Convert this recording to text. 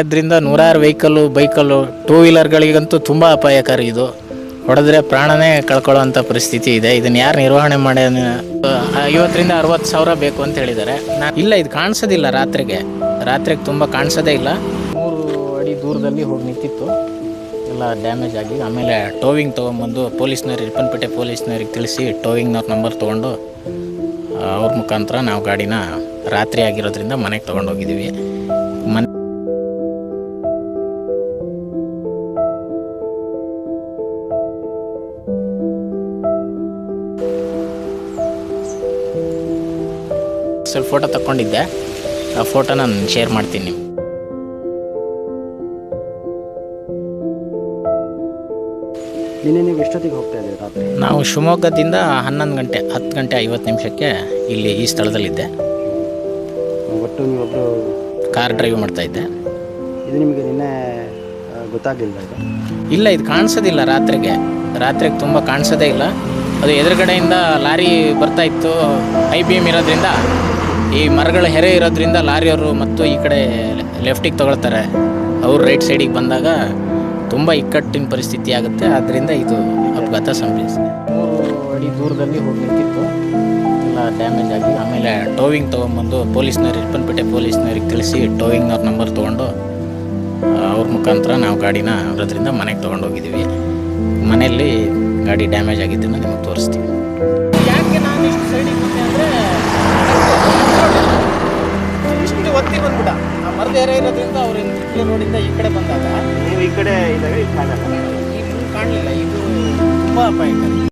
ಇದರಿಂದ ನೂರಾರು vehicle ಬೈಕಲ್ಲು two ವೀಲರ್ಗಳಿಗಂತೂ ತುಂಬ ಅಪಾಯಕಾರಿ ಇದು. ಹೊಡೆದ್ರೆ ಪ್ರಾಣನೇ ಕಳ್ಕೊಳ್ಳೋವಂಥ ಪರಿಸ್ಥಿತಿ ಇದೆ. ಇದನ್ನು ಯಾರು ನಿರ್ವಹಣೆ ಮಾಡಿ ಐವತ್ತರಿಂದ ಅರವತ್ತು ಸಾವಿರ ಬೇಕು ಅಂತ ಹೇಳಿದ್ದಾರೆ. ನಾನು ಇಲ್ಲ, ಇದು ಕಾಣಿಸೋದಿಲ್ಲ ರಾತ್ರಿಗೆ. ರಾತ್ರಿಗೆ ತುಂಬ ಕಾಣಿಸೋದೇ ಇಲ್ಲ. ಮೂರು ಅಡಿ ದೂರದಲ್ಲಿ ಹೋಗಿ ನಿಂತಿತ್ತು. ಎಲ್ಲ ಡ್ಯಾಮೇಜ್ ಆಗಿ. ಆಮೇಲೆ ಟೋವಿಂಗ್ ತೊಗೊಂಬಂದು ಪೊಲೀಸ್ನವ್ರಿಗೆ, ರಿಪ್ಪನ್ಪೇಟೆ ಪೊಲೀಸ್ನವ್ರಿಗೆ ತಿಳಿಸಿ ಟೋವಿಂಗ್ನವ್ರ ನಂಬರ್ ತೊಗೊಂಡು ಅವ್ರ ಮುಖಾಂತರ ನಾವು ಗಾಡಿನ ರಾತ್ರಿ ಆಗಿರೋದ್ರಿಂದ ಮನೆಗೆ ತೊಗೊಂಡೋಗಿದ್ದೀವಿ. ಸ್ವಲ್ಪ ಫೋಟೋ ತಗೊಂಡಿದ್ದೆ ಆ ಫೋಟೋ ನಾನು ಶೇರ್ ಮಾಡ್ತೀನಿ ನಿನ್ನೆ ನೀವು ಎಷ್ಟೊತ್ತಿಗೆ ಹೋಗ್ತಾ ಇದ್ದೀರಿ ರಾತ್ರಿ? ನಾವು ಶಿವಮೊಗ್ಗದಿಂದ ಹನ್ನೊಂದು ಗಂಟೆ ಹತ್ತು ಗಂಟೆ ಐವತ್ತು ನಿಮಿಷಕ್ಕೆ ಇಲ್ಲಿ ಈ ಸ್ಥಳದಲ್ಲಿದ್ದೆ. ಒಟ್ಟು ನೀವೊಬ್ಬರು ಕಾರ್ ಡ್ರೈವ್ ಮಾಡ್ತಾ ಇದ್ದೆ. ಇದು ನಿಮಗೆ ನಿನ್ನೆ ಗೊತ್ತಾಗಲಿಲ್ಲ ಇದು? ಇಲ್ಲ ಇದು ಕಾಣಿಸೋದಿಲ್ಲ ರಾತ್ರಿಗೆ. ರಾತ್ರಿಗೆ ತುಂಬ ಕಾಣಿಸೋದೇ ಇಲ್ಲ. ಅದು ಎದುರುಗಡೆಯಿಂದ ಲಾರಿ ಬರ್ತಾ ಇತ್ತು. ಐ ಬಿ ಎಂ ಇರೋದ್ರಿಂದ ಈ ಮರಗಳ ಹೆರೆ ಇರೋದ್ರಿಂದ ಲಾರಿಯವರು ಮತ್ತು ಈ ಕಡೆ ಲೆಫ್ಟಿಗೆ ತಗೊಳ್ತಾರೆ. ಅವ್ರು ರೈಟ್ ಸೈಡಿಗೆ ಬಂದಾಗ ತುಂಬ ಇಕ್ಕಟ್ಟಿನ ಪರಿಸ್ಥಿತಿ ಆಗುತ್ತೆ. ಆದ್ದರಿಂದ ಇದು ಅಪಘಾತ ಸಂಭವಿಸಿದೆ. ಅಡಿ ದೂರದಲ್ಲಿ ಹೋಗಿ ನಿಂತಿತ್ತು ಎಲ್ಲ ಡ್ಯಾಮೇಜ್ ಆಗಿ ಆಮೇಲೆ ಟೋವಿಂಗ್ ತೊಗೊಂಬಂದು ಪೊಲೀಸ್ನವ್ರು ರಿಪ್ಪನ್ಪೇಟೆ ಪೊಲೀಸ್ನವ್ರಿಗೆ ತಿಳಿಸಿ ಟೋವಿಂಗ್ನವ್ರ ನಂಬರ್ ತೊಗೊಂಡು ಅವ್ರ ಮುಖಾಂತರ ನಾವು ಗಾಡಿನ ಅದರಿಂದ ಮನೆಗೆ ತೊಗೊಂಡೋಗಿದ್ದೀವಿ. ಮನೆಯಲ್ಲಿ ಗಾಡಿ ಡ್ಯಾಮೇಜ್ ಆಗಿದ್ದನ್ನು ನಿಮಗೆ ತೋರಿಸ್ತೀವಿ ರೋಡಿಂದ ಈ ಕಡೆ ಬಂದಾಗ? ನೀವು ಈ ಕಡೆ ಇದ್ದಾಗ ಈ ಮುಂದೆ ಕಾಣಲಿಲ್ಲ ಇದು ತುಂಬ ಅಪಾಯಕಾರಿ.